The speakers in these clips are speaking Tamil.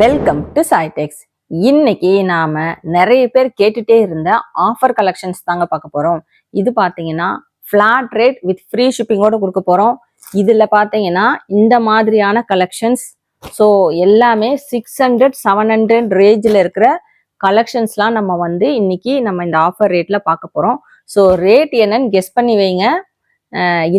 வெல்கம் டு சாய்டெக்ஸ் இன்னைக்கு நாம நிறைய பேர் கேட்டுட்டே இருந்த ஆஃபர் கலெக்ஷன்ஸ் தாங்க பார்க்க போறோம். இது பாத்தீங்கன்னா ஃபிளாட் ரேட் வித் ஃப்ரீ ஷிப்பிங்கோட கொடுக்க போறோம். இதுல பாத்தீங்கன்னா இந்த மாதிரியான கலெக்ஷன்ஸ் ஸோ எல்லாமே சிக்ஸ் ஹண்ட்ரட் செவன் ஹண்ட்ரட் ரேஞ்சில் இருக்கிற கலெக்ஷன்ஸ்லாம் நம்ம வந்து இன்னைக்கு நம்ம இந்த ஆஃபர் ரேட்ல பார்க்க போறோம். ஸோ ரேட் என்னன்னு கெஸ் பண்ணி வைங்க.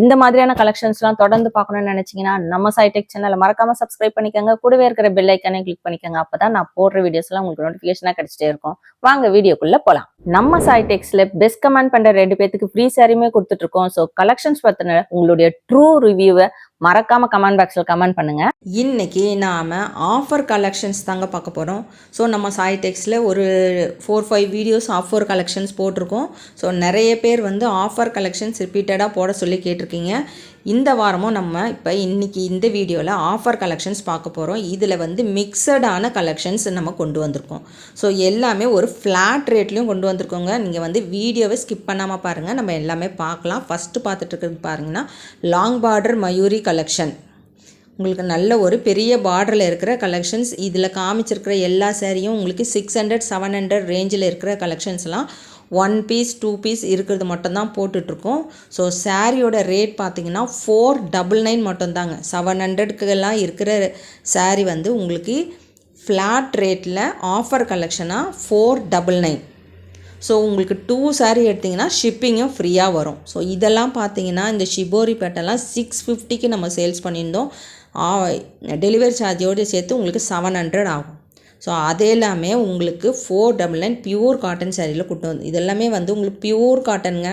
இந்த மாதிரியான கலெக்ஷன்ஸ்லாம் தொடர்ந்து பார்க்கணும்னு நினைச்சீங்கன்னா நம்ம சைடெக் சேனலை மறக்காம சப்ஸ்கிரைப் பண்ணிக்கோங்க. கூடவே இருக்கிற பெல் ஐக்கானே கிளிக் பண்ணிக்கோங்க. அப்பதான் நான் போடுற வீடியோஸ்லாம் உங்களுக்கு நோட்டிஃபிகேஷனாக கிடைச்சிட்டே இருக்கும். வாங்க வீடியோக்குள்ள போகலாம் நம்ம சைடெக்ஸில் பெஸ்ட் கமெண்ட் பண்ற ரெண்டு பேத்துக்கு ஃப்ரீ சாரியுமே கொடுத்துட்டு இருக்கோம். ஸோ கலெக்ஷன்ஸ் பத்தின உங்களுடைய ட்ரூ ரிவ்யூவை மறக்காம கமெண்ட் பாக்ஸில் கமெண்ட் பண்ணுங்க. இன்னைக்கு நாம ஆஃபர் கலெக்ஷன்ஸ் தாங்க பார்க்க போறோம். ஸோ நம்ம சாய்டெக்ஸ்ல ஒரு four five videos offer collections போட்டிருக்கோம். ஸோ நிறைய பேர் வந்து ஆஃபர் கலெக்ஷன்ஸ் ரிப்பீட்டடாக போட சொல்லி கேட்டிருக்கீங்க. இந்த வாரமும் நம்ம இப்போ இன்னைக்கு இந்த வீடியோவில் ஆஃபர் கலெக்ஷன்ஸ் பார்க்க போகிறோம் இதில் வந்து மிக்சடான கலெக்ஷன்ஸ் நம்ம கொண்டு வந்திருக்கோம். ஸோ எல்லாமே ஒரு ஃப்ளாட் ரேட்லேயும் கொண்டு வந்திருக்கோங்க. நீங்கள் வந்து வீடியோவை ஸ்கிப் பண்ணாமல் பாருங்கள் நம்ம எல்லாமே பார்க்கலாம். ஃபஸ்ட்டு பார்த்துட்டு இருக்கிறது பாருங்கன்னா லாங் பார்டர் மயூரி கலெக்ஷன் உங்களுக்கு நல்ல ஒரு பெரிய பார்டரில் இருக்கிற கலெக்ஷன்ஸ் இதில் காமிச்சிருக்கிற எல்லா சேரீயும் உங்களுக்கு சிக்ஸ் ஹண்ட்ரட் செவன் ஹண்ட்ரட் ரேஞ்சில் இருக்கிற கலெக்ஷன்ஸ்லாம் ஒன் பீஸ் டூ பீஸ் இருக்கிறது மட்டும்தான் போட்டுட்ருக்கோம். ஸோ சாரியோட ரேட் பார்த்தீங்கன்னா ஃபோர் டபுள் நைன் மட்டும்தாங்க. செவன் ஹண்ட்ரட்க்கெல்லாம் இருக்கிற சாரீ வந்து உங்களுக்கு ஃப்ளாட் ரேட்டில் ஆஃபர் கலெக்ஷனாக ஃபோர் டபுள் நைன் ஸோ உங்களுக்கு டூ சாரீ எடுத்திங்கன்னா ஷிப்பிங்கும் ஃப்ரீயாக வரும். ஸோ இதெல்லாம் பார்த்தீங்கன்னா இந்த ஷிபோரி பேட்டெல்லாம் சிக்ஸ் ஃபிஃப்டிக்கு நம்ம சேல்ஸ் பண்ணியிருந்தோம். டெலிவரி சார்ஜோடு சேர்த்து உங்களுக்கு செவன் ஹண்ட்ரட் ஆகும். ஸோ அது எல்லாமே உங்களுக்கு four double nine pure cotton சாரியில் கொண்டு வந்து இதெல்லாமே வந்து உங்களுக்கு pure காட்டனுங்க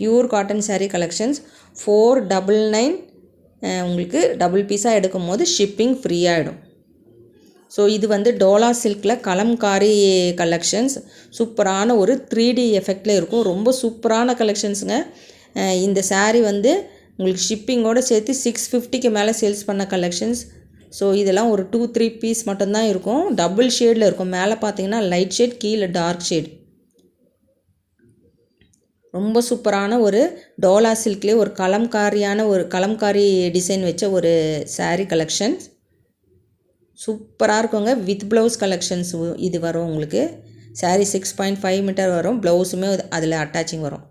pure cotton sari collections four double nine உங்களுக்கு டபுள் பீஸாக எடுக்கும் போது ஷிப்பிங் ஃப்ரீயாகிடும் ஸோ இது வந்து டோலா சில்கில் கலம்காரி கலெக்ஷன்ஸ் சூப்பரான ஒரு த்ரீ டி எஃபெக்டில் இருக்கும். ரொம்ப சூப்பரான கலெக்ஷன்ஸுங்க இந்த சாரீ வந்து உங்களுக்கு ஷிப்பிங்கோடு சேர்த்து சிக்ஸ் ஃபிஃப்டிக்கு மேலே சேல்ஸ் பண்ண கலெக்ஷன்ஸ் ஸோ இதெல்லாம் ஒரு டூ த்ரீ பீஸ் மட்டும்தான் இருக்கும். டபுள் ஷேடில் இருக்கும். மேலே பார்த்தீங்கன்னா லைட் ஷேட் கீழே டார்க் ஷேட் ரொம்ப சூப்பரான ஒரு டோலா சில்க்லேயே ஒரு கலம்காரியான ஒரு கலம்காரி டிசைன் வச்ச ஒரு சாரீ கலெக்ஷன் சூப்பராக இருக்குங்க. வித் ப்ளவுஸ் கலெக்ஷன்ஸ் இது வரும் உங்களுக்கு. Sari six point five metre வரும். ப்ளவுஸுமே அதில் அட்டாச்சிங் வரும்.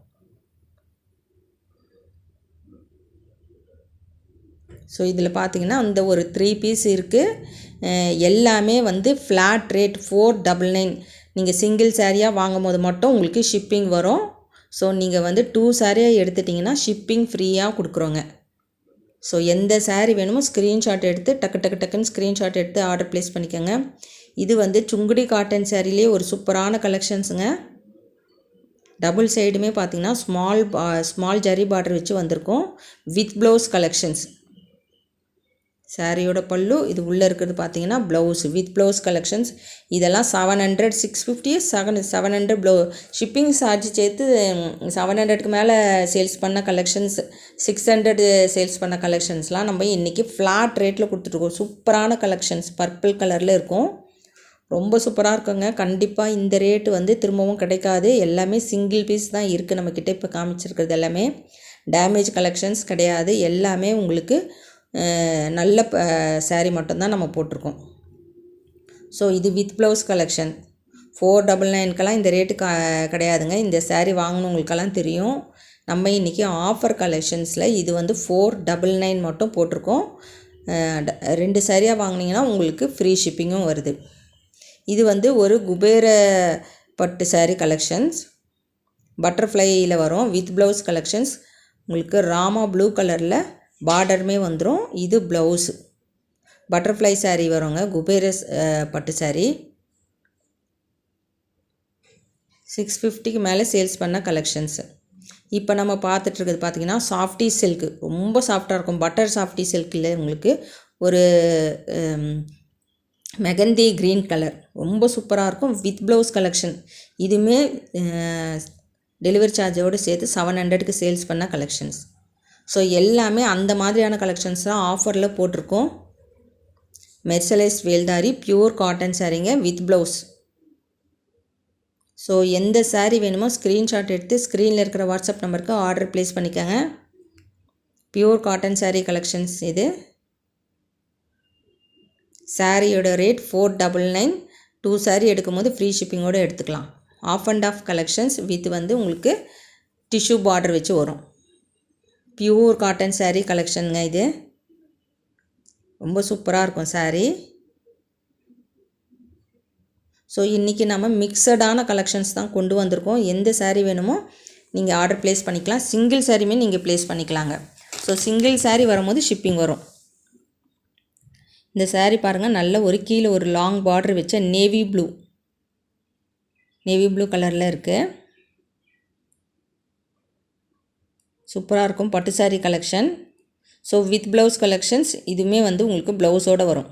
ஸோ இதில் பார்த்தீங்கன்னா அந்த ஒரு த்ரீ பீஸ் இருக்குது எல்லாமே வந்து flat rate four double nine நீங்கள் சிங்கிள் சாரியாக வாங்கும் போது மட்டும் உங்களுக்கு ஷிப்பிங் வரும். ஸோ நீங்கள் வந்து டூ சாரியாக எடுத்துட்டிங்கன்னா ஷிப்பிங் ஃப்ரீயாக கொடுக்குறோங்க. ஸோ எந்த சாரீ வேணுமோ ஸ்க்ரீன்ஷாட் எடுத்து டக்கு டக்கு டக்குன்னு ஸ்க்ரீன்ஷாட் எடுத்து ஆர்டர் ப்ளேஸ் பண்ணிக்கோங்க. இது வந்து சுங்குடி காட்டன் சாரிலே ஒரு சூப்பரான கலெக்ஷன்ஸுங்க டபுள் சைடுமே பார்த்தீங்கன்னா ஸ்மால் ஸ்மால் ஜரி பார்டர் வச்சு வந்திருக்கும். வித் ப்ளவுஸ் கலெக்ஷன்ஸ் சாரியோட பல்லு இது உள்ளே இருக்கிறது பார்த்தீங்கன்னா ப்ளவுஸ் வித் ப்ளவுஸ் கலெக்ஷன்ஸ் இதெல்லாம் seven hundred six fifty seven seven hundred blouse shipping charge சேர்த்து செவன் ஹண்ட்ரட்க்கு மேலே சேல்ஸ் பண்ண கலெக்ஷன்ஸ் சிக்ஸ் ஹண்ட்ரட் சேல்ஸ் பண்ண கலெக்ஷன்ஸ்லாம் நம்ம இன்றைக்கி ஃப்ளாட் ரேட்டில் கொடுத்துட்ருக்கோம் சூப்பரான கலெக்ஷன்ஸ் பர்பிள் கலரில் இருக்கும். ரொம்ப சூப்பராக இருக்குங்க. கண்டிப்பாக இந்த ரேட்டு வந்து திரும்பவும் கிடைக்காது. எல்லாமே சிங்கிள் பீஸ் தான் இருக்குது நம்மக்கிட்ட இப்போ காமிச்சிருக்கிறது எல்லாமே. டேமேஜ் கலெக்ஷன்ஸ் கிடையாது. எல்லாமே உங்களுக்கு நல்ல சேரீ மட்டும்தான் நம்ம போட்டிருக்கோம். ஸோ இது with blouse collection four double நைனுக்கெல்லாம் இந்த ரேட்டு க கிடையாதுங்க. இந்த சேரீ வாங்கினவங்களுக்கெல்லாம் தெரியும். நம்ம இன்றைக்கி ஆஃபர் கலெக்ஷன்ஸில் இது வந்து ஃபோர் டபுள் நைன் மட்டும் போட்டிருக்கோம். ரெண்டு சாரியாக வாங்கினீங்கன்னா உங்களுக்கு ஃப்ரீ ஷிப்பிங்கும் வருது. இது வந்து ஒரு குபேர பட்டு சாரீ கலெக்ஷன்ஸ் பட்டர்ஃப்ளையில் வரும். வித் ப்ளவுஸ் கலெக்ஷன்ஸ் உங்களுக்கு ராமா ப்ளூ கலரில் பார்டருமே வந்துடும் இது ப்ளவுஸு பட்டர்ஃப்ளை சாரீ வருங்க. குபேரஸ் பட்டு சாரீ சிக்ஸ் ஃபிஃப்டிக்கு மேலே சேல்ஸ் பண்ண கலெக்ஷன்ஸு இப்போ நம்ம பார்த்துட்ருக்குது பார்த்திங்கன்னா பார்த்தீங்கன்னா சாஃப்டி சில்க்கு ரொம்ப சாஃப்டாக இருக்கும். பட்டர் சாஃப்டி சில்கில் உங்களுக்கு ஒரு மெகந்தி க்ரீன் கலர் ரொம்ப சூப்பராக இருக்கும். வித் ப்ளவுஸ் கலெக்ஷன் இதுவுமே டெலிவரி சார்ஜோடு சேர்த்து செவன் ஹண்ட்ரடுக்கு சேல்ஸ் பண்ண கலெக்ஷன்ஸ் ஸோ எல்லாமே அந்த மாதிரியான கலெக்ஷன்ஸ் தான் ஆஃபரில் போட்டிருக்கோம். மெர்சலைஸ் வேல்தாரி பியூர் காட்டன் சாரீங்க வித் ப்ளவுஸ் ஸோ எந்த சாரீ வேணுமோ ஸ்க்ரீன்ஷாட் எடுத்து ஸ்க்ரீனில் இருக்கிற வாட்ஸ்அப் நம்பருக்கு ஆர்டர் ப்ளேஸ் பண்ணிக்கோங்க. பியூர் காட்டன் சாரீ கலெக்ஷன்ஸ் இது. சாரியோட rate four double nine two sari எடுக்கும்போது ஃப்ரீ ஷிப்பிங்கோடு எடுத்துக்கலாம். Off and off collections with வந்து உங்களுக்கு டிஷ்யூ பார்டர் வச்சு வரும். பியூர் காட்டன் சாரீ கலெக்ஷனுங்க இது. ரொம்ப சூப்பராக இருக்கும் சாரீ ஸோ இன்றைக்கி நம்ம மிக்சடான கலெக்ஷன்ஸ் தான் கொண்டு வந்திருக்கோம். எந்த சாரீ வேணுமோ நீங்கள் ஆர்டர் ப்ளேஸ் பண்ணிக்கலாம். சிங்கிள் சாரீமே நீங்கள் ப்ளேஸ் பண்ணிக்கலாங்க. ஸோ சிங்கிள் சாரீ வரும்போது ஷிப்பிங் வரும். இந்த சாரீ பாருங்கள் நல்ல ஒரு கீழே ஒரு லாங் பார்டர் வச்ச நேவி ப்ளூ நேவி ப்ளூ கலரில் இருக்குது சூப்பராக இருக்கும். பட்டு sari collection so with blouse collections இதுவுமே வந்து உங்களுக்கு ப்ளவுஸோடு வரும்.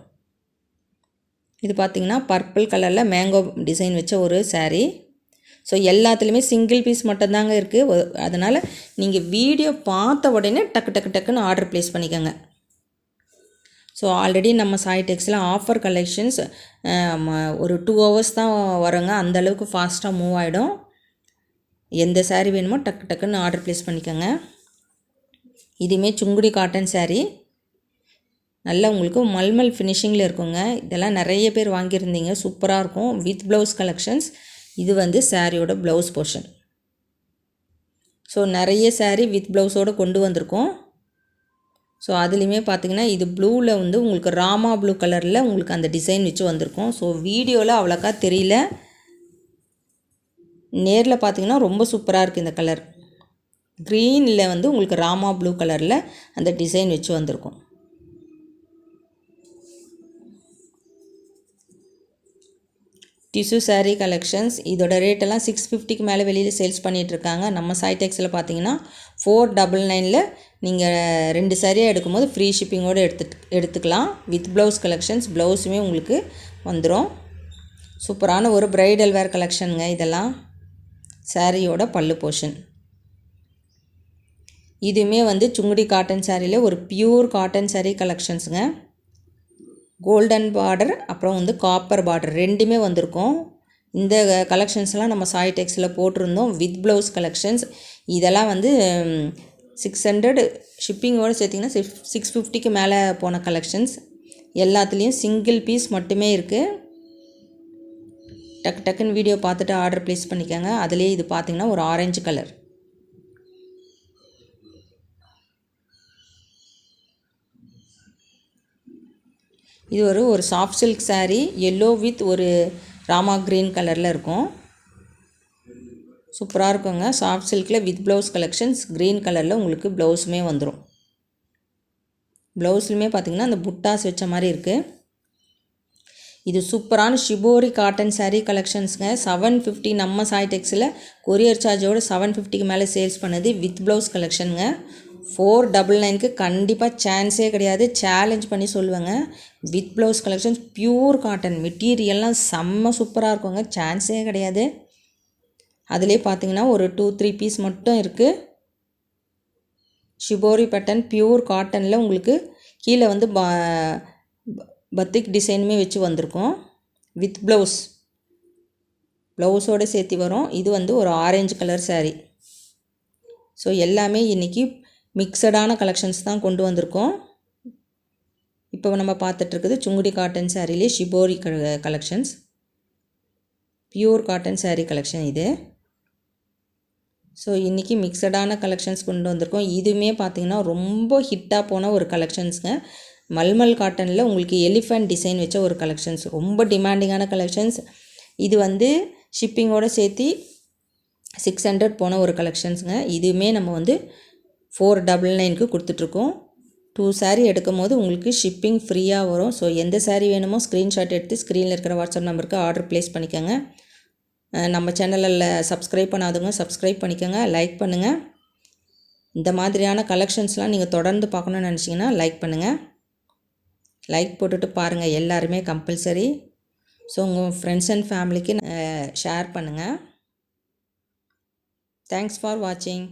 இது பார்த்திங்கன்னா பர்பிள் கலரில் மேங்கோ டிசைன் வச்ச ஒரு சாரீ ஸோ எல்லாத்துலேயுமே சிங்கிள் பீஸ் மட்டும்தாங்க இருக்குது அதனால் நீங்கள் வீடியோ பார்த்த உடனே டக்கு டக்கு டக்குன்னு ஆர்டர் ப்ளேஸ் பண்ணிக்கோங்க. ஸோ ஆல்ரெடி நம்ம சாய் டெக்ஸில் ஆஃபர் கலெக்ஷன்ஸ் ஒரு டூ ஹவர்ஸ் தான் வருங்க. அந்தளவுக்கு ஃபாஸ்ட்டாக மூவ் ஆகிடும் எந்த சாரீ வேணுமோ டக்கு டக்குன்னு ஆர்டர் ப்ளேஸ் பண்ணிக்கோங்க. இதுவுமே சுங்குடி காட்டன் சாரீ நல்லா உங்களுக்கு மல்மல் ஃபினிஷிங்கில் இருக்குங்க. இதெல்லாம் நிறைய பேர் வாங்கியிருந்தீங்க. சூப்பராக இருக்கும். வித் ப்ளவுஸ் கலெக்ஷன்ஸ் இது வந்து சாரியோட ப்ளவுஸ் போர்ஷன் ஸோ நிறைய சாரீ வித் ப்ளவுஸோடு கொண்டு வந்திருக்கோம். ஸோ அதுலேயுமே பார்த்தீங்கன்னா இது ப்ளூவில் வந்து உங்களுக்கு ராமா ப்ளூ கலரில் உங்களுக்கு அந்த டிசைன் வச்சு வந்திருக்கும். ஸோ வீடியோவில் அவ்வளோக்கா தெரியல. நேரில் பார்த்தீங்கன்னா ரொம்ப சூப்பராக இருக்குது இந்த கலர். க்ரீனில் வந்து உங்களுக்கு ராமா ப்ளூ கலரில் அந்த டிசைன் வச்சு வந்திருக்கும். டிஷ்யூ சாரீ கலெக்ஷன்ஸ் இதோட ரேட்டெல்லாம் சிக்ஸ் ஃபிஃப்டிக்கு மேலே வெளியில் சேல்ஸ் பண்ணிகிட்ருக்காங்க நம்ம சாய்டெக்ஸில் பார்த்தீங்கன்னா ஃபோர் டபுள் நைனில் நீங்கள் ரெண்டு சாரியாக எடுக்கும்போது ஃப்ரீ ஷிப்பிங்கோடு எடுத்து எடுத்துக்கலாம். வித் ப்ளவுஸ் கலெக்ஷன்ஸ் ப்ளவுஸுமே உங்களுக்கு வந்துடும் சூப்பரான ஒரு ப்ரைடல் வேர் கலெக்ஷனுங்க இதெல்லாம். சாரியோட பல்லு போர்ஷன். இதுவுமே வந்து சுங்குடி காட்டன் சாரியில் ஒரு பியூர் காட்டன் சாரீ கலெக்ஷன்ஸுங்க. கோல்டன் பார்டர் அப்புறம் வந்து காப்பர் பார்டர் ரெண்டுமே வந்திருக்கும். இந்த கலெக்ஷன்ஸ்லாம் நம்ம சாய் டெக்ஸில் போட்டிருந்தோம் வித் ப்ளவுஸ் கலெக்ஷன்ஸ். இதெல்லாம் வந்து சிக்ஸ் ஹண்ட்ரட் ஷிப்பிங்கோடு சேர்த்திங்கன்னா சிக்ஸ் சிக்ஸ் ஃபிஃப்டிக்கு மேலே போன கலெக்ஷன்ஸ். எல்லாத்துலேயும் சிங்கிள் பீஸ் மட்டுமே இருக்குது டக்கு டக்குன்னு வீடியோ பார்த்துட்டு ஆர்டர் ப்ளேஸ் பண்ணிக்கோங்க. அதுலேயே இது பார்த்திங்கன்னா ஒரு ஆரஞ்சு கலர் இது ஒரு ஒரு soft silk sari yellow with ஒரு ராமா க்ரீன் கலரில் இருக்கும். சூப்பராக இருக்குங்க. சாஃப்ட் சில்கில் வித் ப்ளவுஸ் கலெக்ஷன்ஸ் க்ரீன் கலரில் உங்களுக்கு ப்ளவுஸுமே வந்துடும் ப்ளவுஸ்லையுமே பார்த்தீங்கன்னா அந்த புட்டாஸ் வச்ச மாதிரி இருக்குது இது சூப்பரான ஷிபோரி காட்டன் சாரீ கலெக்ஷன்ஸுங்க செவன் ஃபிஃப்டி நம்ம சாய்டெக்ஸில் கொரியர் சார்ஜோடு செவன் ஃபிஃப்டிக்கு மேலே சேல்ஸ் பண்ணுது வித் ப்ளவுஸ் கலெக்ஷனுங்க ஃபோர் டபுள் நைனுக்கு கண்டிப்பாக சான்ஸே கிடையாது. சேலஞ்ச் பண்ணி சொல்லுவேங்க. With blouse collections pure cotton மெட்டீரியல்லாம் செம்ம சூப்பராக இருக்குங்க. சான்ஸே கிடையாது. அதிலே பார்த்தீங்கன்னா ஒரு டூ த்ரீ பீஸ் மட்டும் இருக்குது ஷிபோரி பட்டன் பியூர் காட்டனில் உங்களுக்கு கீழே வந்து பா பத்திக் டிசைனுமே வச்சு வந்திருக்கோம். வித் ப்ளவுஸ் ப்ளவுஸோடு சேர்த்து வரும். இது வந்து ஒரு ஆரஞ்சு கலர் சாரீ ஸோ எல்லாமே இன்றைக்கி மிக்சடான கலெக்ஷன்ஸ் தான் கொண்டு வந்திருக்கோம். இப்போ நம்ம பார்த்துட்ருக்குது Sungudi cotton சாரிலே shibori collections pure cotton sari collection இது. ஸோ இன்றைக்கி மிக்சடான கலெக்ஷன்ஸ் கொண்டு வந்திருக்கோம். இதுவுமே பார்த்திங்கன்னா ரொம்ப ஹிட்டாக போன ஒரு கலெக்ஷன்ஸுங்க மல்மல் காட்டனில் உங்களுக்கு எலிஃபண்ட் டிசைன் வச்ச ஒரு கலெக்ஷன்ஸ் ரொம்ப டிமாண்டிங்கான கலெக்ஷன்ஸ் இது வந்து ஷிப்பிங்கோடு சேர்த்து சிக்ஸ் ஹண்ட்ரட் போன ஒரு கலெக்ஷன்ஸுங்க இதுவுமே நம்ம வந்து ஃபோர் டபுள் நைனுக்கு கொடுத்துட்ருக்கோம். டூ சாரீ எடுக்கும் போது உங்களுக்கு ஷிப்பிங் ஃப்ரீயாக வரும். ஸோ எந்த சாரீ வேணுமோ ஸ்க்ரீன்ஷாட் எடுத்து ஸ்க்ரீனில் இருக்கிற வாட்ஸ்அப் நம்பருக்கு ஆர்டர் ப்ளேஸ் பண்ணிக்கோங்க. நம்ம சேனலில் சப்ஸ்கிரைப் பண்ணாதவங்க சப்ஸ்கிரைப் பண்ணிக்கோங்க. லைக் பண்ணுங்கள் இந்த மாதிரியான கலெக்ஷன்ஸ்லாம் நீங்கள் தொடர்ந்து பார்க்கணுன்னு நினச்சிங்கன்னா லைக் பண்ணுங்கள் லைக் போட்டுட்டு பாருங்கள் எல்லாருமே கம்பல்சரி ஸோ உங்கள் ஃப்ரெண்ட்ஸ் அண்ட் ஃபேமிலிக்கு ஷேர் பண்ணுங்கள் தேங்க்ஸ் ஃபார் வாட்சிங்